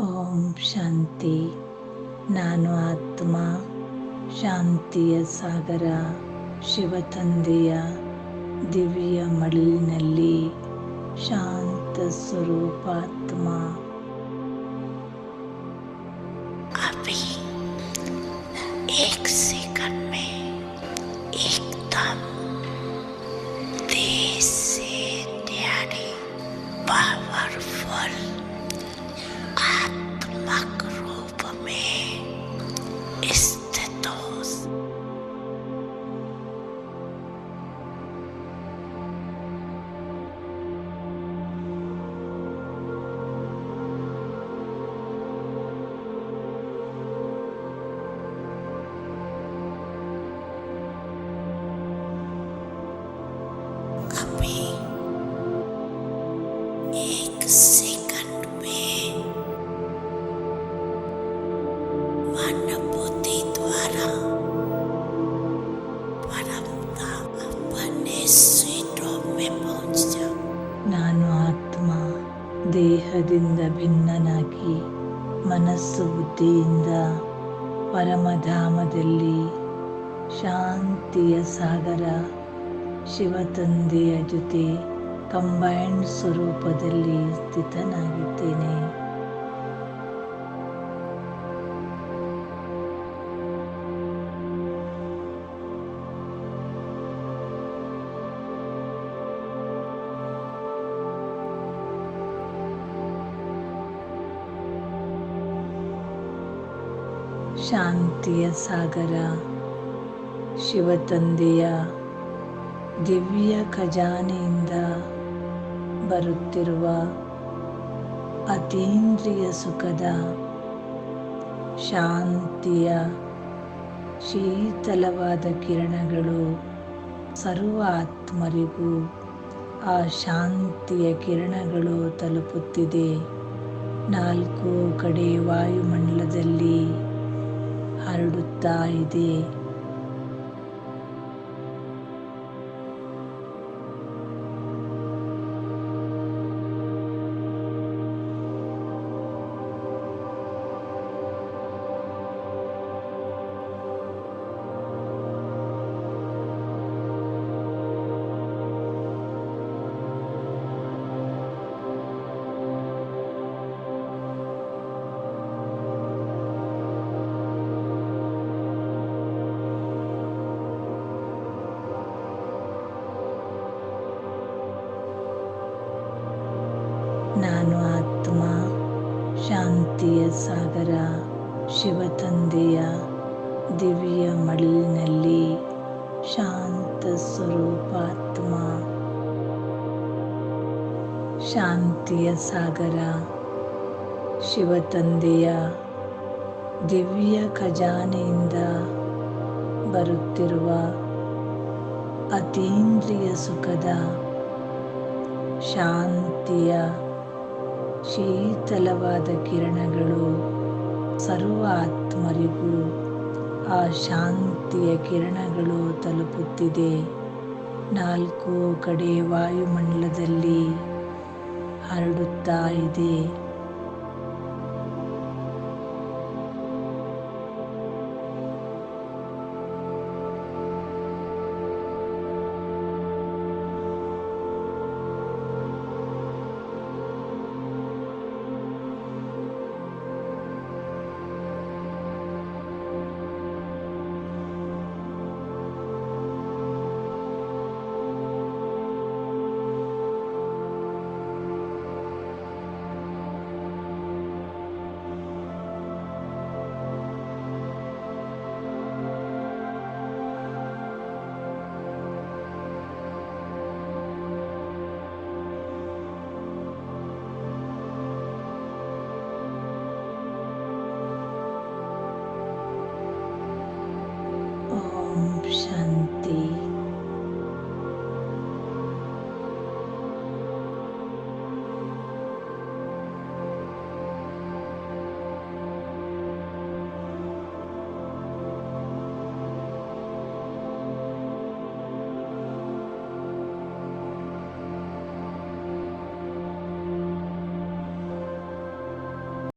ಓಂ ಶಾಂತಿ. ನಾನು ಆತ್ಮ ಶಾಂತಿಯ ಸಾಗರ ಶಿವತಂದೆಯ ದಿವ್ಯ ಮಡಲಿನಲ್ಲಿ ಶಾಂತ ಸ್ವರೂಪಾತ್ಮ. अभी एक सेकंड में अनुभूति द्वारा परमता अपने सीटों में पहुंच जाओ ನಾನು ಆತ್ಮ ದೇಹದಿಂದ ಭಿನ್ನನಾಗಿ ಮನಸ್ಸು ಬುದ್ಧಿಯಿಂದ ಪರಮಧಾಮದಲ್ಲಿ ಶಾಂತಿಯ ಸಾಗರ ಶಿವತಂದೆಯ ಜೊತೆ ಕಂಬೈನ್ಡ್ ಸ್ವರೂಪದಲ್ಲಿ ಸ್ಥಿತನಾಗಿದ್ದೇನೆ. ಶಾಂತಿಯ ಸಾಗರ ಶಿವತಂದೆಯ ದಿವ್ಯ ಖಜಾನೆಯಿಂದ ಬರುತ್ತಿರುವ ಅತೀಂದ್ರಿಯ ಸುಖದ ಶಾಂತಿಯ ಶೀತಲವಾದ ಕಿರಣಗಳು ಸರ್ವ ಆತ್ಮರಿಗೂ ಆ ಶಾಂತಿಯ ಕಿರಣಗಳು ತಲುಪುತ್ತಿದೆ. ನಾಲ್ಕು ಕಡೆ ವಾಯುಮಂಡಲದಲ್ಲಿ ಹರಡುತ್ತಾ ಇದೆ. ನಾನು ಆತ್ಮ, ಶಾಂತಿಯ ಸಾಗರ, ಶಿವತಂದೆಯ ದಿವ್ಯ ಮಡಿಲಿನಲ್ಲಿ ಶಾಂತ ಸ್ವರೂಪಾತ್ಮ. ಶಾಂತಿಯ ಸಾಗರ, ಶಿವತಂದೆಯ ದಿವ್ಯ ಖಜಾನೆಯಿಂದ ಬರುತ್ತಿರುವ ಅತೀಂದ್ರಿಯ ಸುಖದ ಶಾಂತಿಯ ಶೀತಲವಾದ ಕಿರಣಗಳು ಸರ್ವ ಆತ್ಮರಿಗೂ ಆ ಶಾಂತಿಯ ಕಿರಣಗಳು ತಲುಪುತ್ತಿದೆ. ನಾಲ್ಕು ಕಡೆ ವಾಯುಮಂಡಲದಲ್ಲಿ ಹರಡುತ್ತಾ ಇದೆ.